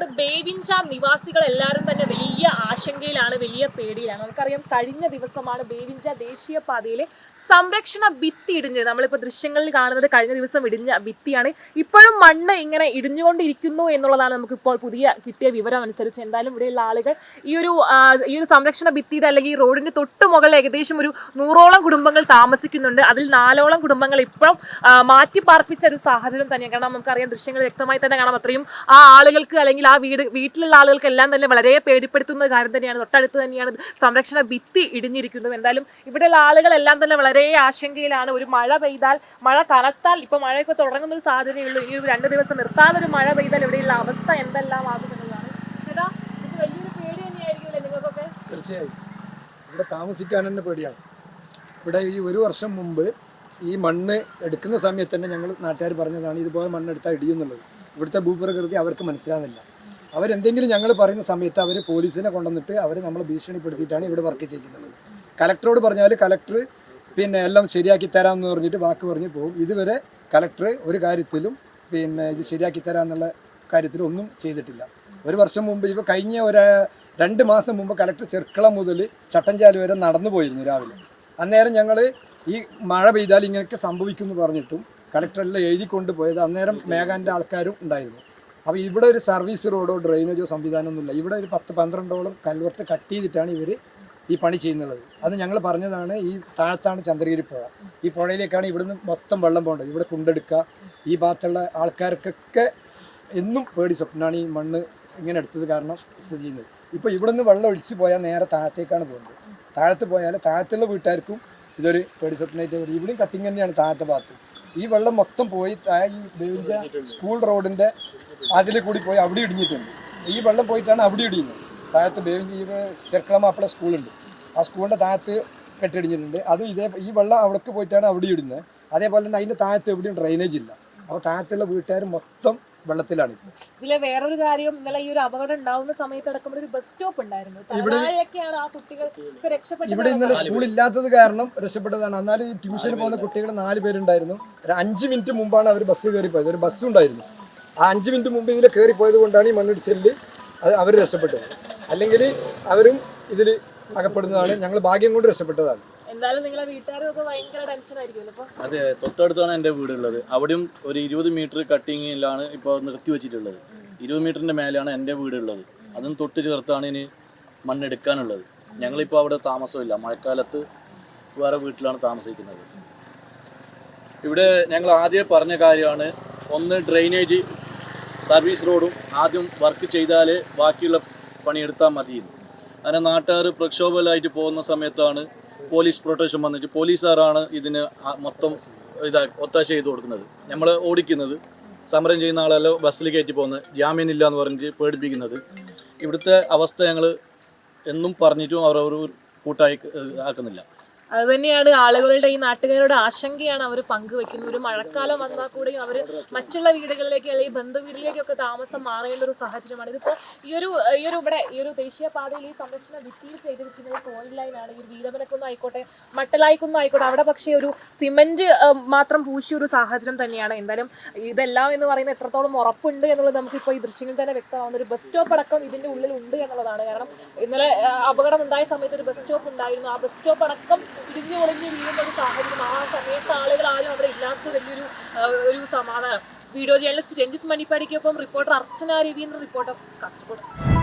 കാസർഗോഡ് ബേവിഞ്ച നിവാസികൾ എല്ലാവരും തന്നെ വലിയ ആശങ്കയിലാണ് വലിയ പേടിയിലാണ്. നമുക്കറിയാം കഴിഞ്ഞ ദിവസമാണ് ബേവിഞ്ച ദേശീയപാതയിലെ സംരക്ഷണ ഭിത്തി ഇടിഞ്ഞത്. നമ്മളിപ്പോൾ ദൃശ്യങ്ങളിൽ കാണുന്നത് കഴിഞ്ഞ ദിവസം ഇടിഞ്ഞ ഭിത്തിയാണ്. ഇപ്പോഴും മണ്ണ് ഇങ്ങനെ ഇടിഞ്ഞുകൊണ്ടിരിക്കുന്നു എന്നുള്ളതാണ് നമുക്കിപ്പോൾ പുതിയ കിട്ടിയ വിവരം അനുസരിച്ച്. എന്തായാലും ഇവിടെയുള്ള ആളുകൾ ഈ ഒരു ഈ ഒരു സംരക്ഷണ ഭിത്തിയുടെ അല്ലെങ്കിൽ ഈ റോഡിന്റെ തൊട്ട് മുകളിൽ ഏകദേശം ഒരു നൂറോളം കുടുംബങ്ങൾ താമസിക്കുന്നുണ്ട്. അതിൽ നാലോളം കുടുംബങ്ങൾ ഇപ്പോഴും മാറ്റി പാർപ്പിച്ച ഒരു സാഹചര്യം തന്നെയാണ്. കാരണം നമുക്കറിയാം ദൃശ്യങ്ങൾ വ്യക്തമായി തന്നെ കാണാം. അത്രയും ആ ആളുകൾക്ക് അല്ലെങ്കിൽ ആ വീട് വീട്ടിലുള്ള ആളുകൾക്ക് എല്ലാം തന്നെ വളരെ പേടിപ്പെടുത്തുന്ന കാര്യം തന്നെയാണ്. തൊട്ടടുത്ത് തന്നെയാണ് സംരക്ഷണ ഭിത്തി ഇടിഞ്ഞിരിക്കുന്നത്. എന്തായാലും ഇവിടെയുള്ള ആളുകളെല്ലാം തന്നെ വളരെ ആശങ്കയിലാണ്. ഒരു മഴ പെയ്താൽ മഴ കനത്താൽ ഇപ്പൊ മഴയൊക്കെ തുടങ്ങുന്ന ഒരു സാധ്യതയുള്ളൂ ഇനി ഒരു രണ്ട് ദിവസം നിർത്താതെ ഒരു മഴ പെയ്താൽ ഇവിടെയുള്ള അവസ്ഥ എന്തെല്ലാം ആകുമെന്നുള്ളതാണ് ചേട്ടാ ഇത് വലിയൊരു തീർച്ചയായും. ഇവിടെ താമസിക്കാൻ തന്നെ പേടിയാണ്. ഇവിടെ ഈ ഒരു വർഷം മുമ്പ് ഈ മണ്ണ് എടുക്കുന്ന സമയത്ത് തന്നെ ഞങ്ങൾ നാട്ടുകാർ പറഞ്ഞതാണ് ഇതുപോലെ മണ്ണ് എടുത്താൽ ഇടിയുന്നുള്ളത് ഇവിടുത്തെ ഭൂപ്രകൃതി അവർക്ക് മനസ്സിലാകുന്നില്ല അവരെന്തെങ്കിലും ഞങ്ങൾ പറയുന്ന സമയത്ത് അവർ പോലീസിനെ കൊണ്ടുവന്നിട്ട് അവർ നമ്മളെ ഭീഷണിപ്പെടുത്തിയിട്ടാണ് ഇവിടെ വർക്ക് ചെയ്യുന്നത് കലക്ടറോട് പറഞ്ഞാൽ കലക്ടർ പിന്നെ എല്ലാം ശരിയാക്കി തരാമെന്ന് പറഞ്ഞിട്ട് വാക്ക് പറഞ്ഞ് പോകും. ഇതുവരെ കലക്ടർ ഒരു കാര്യത്തിലും പിന്നെ ഇത് ശരിയാക്കി തരാമെന്നുള്ള കാര്യത്തിലും ഒന്നും ചെയ്തിട്ടില്ല. ഒരു വർഷം മുമ്പ് ഇപ്പോൾ കഴിഞ്ഞ ഒരു രണ്ട് മാസം മുമ്പ് കലക്ടർ ചെർക്കളം മുതൽ ചട്ടഞ്ചാൽ വരെ നടന്നു പോയിരുന്നു രാവിലെ. അന്നേരം ഞങ്ങൾ ഈ മഴ പെയ്താൽ ഇങ്ങനെയൊക്കെ സംഭവിക്കുമെന്ന് പറഞ്ഞിട്ടും കലക്ടറെല്ലാം എഴുതി കൊണ്ടുപോയത് അന്നേരം മേഘാന്റെ ആൾക്കാരും ഉണ്ടായിരുന്നു. അപ്പോൾ ഇവിടെ ഒരു സർവീസ് റോഡോ ഡ്രെയിനേജോ സംവിധാനമൊന്നുമില്ല. ഇവിടെ ഒരു പത്ത് പന്ത്രണ്ടോളം കൽവർട്ട് കട്ട് ചെയ്തിട്ടാണ് ഇവർ ഈ പണി ചെയ്യുന്നുള്ളത്. അത് ഞങ്ങൾ പറഞ്ഞതാണ് ഈ താഴത്താണ് ചന്ദ്രഗിരി പുഴ. ഈ പുഴയിലേക്കാണ് ഇവിടുന്ന് മൊത്തം വെള്ളം പോകേണ്ടത്. ഇവിടെ കുണ്ടെടുക്കുക. ഈ ഭാഗത്തുള്ള ആൾക്കാർക്കൊക്കെ എന്നും പേടി സ്വപ്നമാണ് ഈ മണ്ണ് ഇങ്ങനെ എടുത്തത് കാരണം സ്ഥിതി ചെയ്യുന്നത്. ഇപ്പോൾ ഇവിടുന്ന് വെള്ളം ഒഴിച്ച് പോയാൽ നേരെ താഴത്തേക്കാണ് പോകുന്നത്. താഴത്ത് പോയാൽ താഴത്തുള്ള വീട്ടുകാർക്കും ഇതൊരു പേടി സ്വപ്നമായിട്ട് ഇവിടെയും കട്ടിങ് തന്നെയാണ് താഴത്തെ ഭാഗത്ത്. ഈ വെള്ളം മൊത്തം പോയി ഈ ദേവിന്റെ സ്കൂൾ റോഡിന്റെ അതിൽ കൂടി പോയി അവിടെ ഇടിഞ്ഞിട്ടുണ്ട്. ഈ വെള്ളം പോയിട്ടാണ് അവിടെ ഇടിയുന്നത്. താഴത്ത് ബേവിഞ്ചി ചെറുക്കളമാപ്പിള സ്കൂളുണ്ട് ആ സ്കൂളിന്റെ താഴത്ത് കെട്ടിടിഞ്ഞിട്ടുണ്ട് അതും ഇതേ ഈ വെള്ളം അവിടേക്ക് പോയിട്ടാണ് അവിടെ ഇടുന്നത് അതേപോലെ തന്നെ അതിന്റെ താഴത്ത് എവിടെയും ഡ്രെയിനേജ് ഇല്ല. അപ്പോൾ താഴത്തുള്ള വീട്ടുകാർ മൊത്തം വെള്ളത്തിലാണ് ഇതിലെ വേറൊരു കാര്യം ഇന്നലെ ഈ ഒരു അപകടം ഉണ്ടാവുന്ന സമയത്ത് അടക്കം ഒരു ബസ് സ്റ്റോപ്പ് ഉണ്ടായിരുന്നു. ഇവിടെ ഇന്നലെ സ്കൂൾ ഇല്ലാത്തത് കാരണം രക്ഷപ്പെട്ടതാണ്. എന്നാൽ ഈ ട്യൂഷന് പോകുന്ന കുട്ടികൾ നാല് പേരുണ്ടായിരുന്നു. ഒരു അഞ്ച് മിനിറ്റ് മുമ്പാണ് അവർ ബസ് കയറി പോയത് ഒരു ബസ് ഉണ്ടായിരുന്നു. ആ അഞ്ച് മിനിറ്റ് മുമ്പ് ഇതിൽ കയറി പോയത് കൊണ്ടാണ് ഈ മണ്ണിടിച്ചിലിൽ അത് അവർ രക്ഷപ്പെട്ടത്. അല്ലെങ്കിൽ അവരും ഇതിൽ അകപ്പെടുന്നതാണ്. ഞങ്ങൾ ഭാഗ്യം കൊണ്ട് രക്ഷപ്പെട്ടതാണ്. അതെ തൊട്ടടുത്താണ് എന്റെ വീടുള്ളത്. അവിടെയും ഒരു ഇരുപത് മീറ്റർ കട്ടിങ്ങിലാണ് ഇപ്പോൾ നിർത്തി വെച്ചിട്ടുള്ളത് ഇരുപത് മീറ്ററിന്റെ മേലെയാണ് എന്റെ വീടുള്ളത്. അതും തൊട്ട് ചേർത്താണ് ഇനി മണ്ണെടുക്കാനുള്ളത്. ഞങ്ങളിപ്പോൾ അവിടെ താമസമില്ല. മഴക്കാലത്ത് വേറെ വീട്ടിലാണ് താമസിക്കുന്നത്. ഇവിടെ ഞങ്ങൾ ആദ്യം പറഞ്ഞ കാര്യമാണ് ഒന്ന് ഡ്രെയിനേജ് സർവീസ് റോഡും ആദ്യം വർക്ക് ചെയ്താലേ ബാക്കിയുള്ള പണിയെടുത്താൽ മതി അങ്ങനെ നാട്ടുകാർ പ്രക്ഷോഭലായിട്ട് പോകുന്ന സമയത്താണ് പോലീസ് പ്രൊട്ടക്ഷൻ വന്നിട്ട് പോലീസുകാരാണ് ഇതിന് മൊത്തം ഇതാ ഒത്താശ ചെയ്ത് കൊടുക്കുന്നത്. നമ്മൾ ഓടിക്കുന്നത് സമരം ചെയ്യുന്ന ആളെല്ലാം ബസ്സിൽ കയറ്റി പോകുന്നത് ജാമ്യമില്ല എന്ന് പറഞ്ഞിട്ട് പേടിപ്പിക്കുന്നത്. ഇവിടുത്തെ അവസ്ഥ ഞങ്ങൾ എന്നും പറഞ്ഞിട്ടും അവർ ഒരു കൂട്ടായി ആക്കുന്നില്ല. അത് തന്നെയാണ് ആളുകളുടെ ഈ നാട്ടുകാരുടെ ആശങ്കയാണ് അവർ പങ്കുവെക്കുന്നത്. ഒരു മഴക്കാലം വന്നാൽ കൂടെയും അവർ മറ്റുള്ള വീടുകളിലേക്ക് അല്ലെങ്കിൽ ബന്ധു വീട്ടിലേക്കൊക്കെ താമസം മാറേണ്ട ഒരു സാഹചര്യമാണ്. ഇതിപ്പോൾ ഈ ഒരു ഈ ഒരു ഇവിടെ ഈ ഒരു ദേശീയപാതയിൽ ഈ സംരക്ഷണ ഭിത്തിയിൽ ചെയ്തിരിക്കുന്നത് സോയിൽ ലൈനാണ് ഈ വീരമനക്കൊന്നും ആയിക്കോട്ടെ മട്ടലായിക്കൊന്നും ആയിക്കോട്ടെ അവിടെ പക്ഷേ ഒരു സിമന്റ് മാത്രം പൂശിയ ഒരു സാഹചര്യം തന്നെയാണ്. എന്തായാലും ഇതെല്ലാം എന്ന് പറയുന്നത് എത്രത്തോളം ഉറപ്പുണ്ട് എന്നുള്ളത് നമുക്കിപ്പോൾ ഈ ദൃശ്യങ്ങൾ തന്നെ വ്യക്തമാവുന്ന. ഒരു ബസ് സ്റ്റോപ്പ് അടക്കം ഇതിന്റെ ഉള്ളിൽ ഉണ്ട് എന്നുള്ളതാണ്. കാരണം ഇന്നലെ അപകടം ഉണ്ടായ സമയത്ത് ഒരു ബസ് സ്റ്റോപ്പ് ഉണ്ടായിരുന്നു. ആ ബസ് സ്റ്റോപ്പ് അടക്കം ഇടിഞ്ഞു പൊളിഞ്ഞ് വീഴുന്ന ഒരു സാഹചര്യം. ആ സമയത്ത് ആളുകൾ ആരും അവിടെ ഇല്ലാത്ത വലിയൊരു ഒരു സമാധാനം. വീഡിയോ ജേർണലിസ്റ്റ് രഞ്ജിത്ത് മണിപ്പാടിക്കൊപ്പം റിപ്പോർട്ടർ അർച്ചന രവീന്ദ്രൻ റിപ്പോർട്ടർ കാസർഗോഡ്.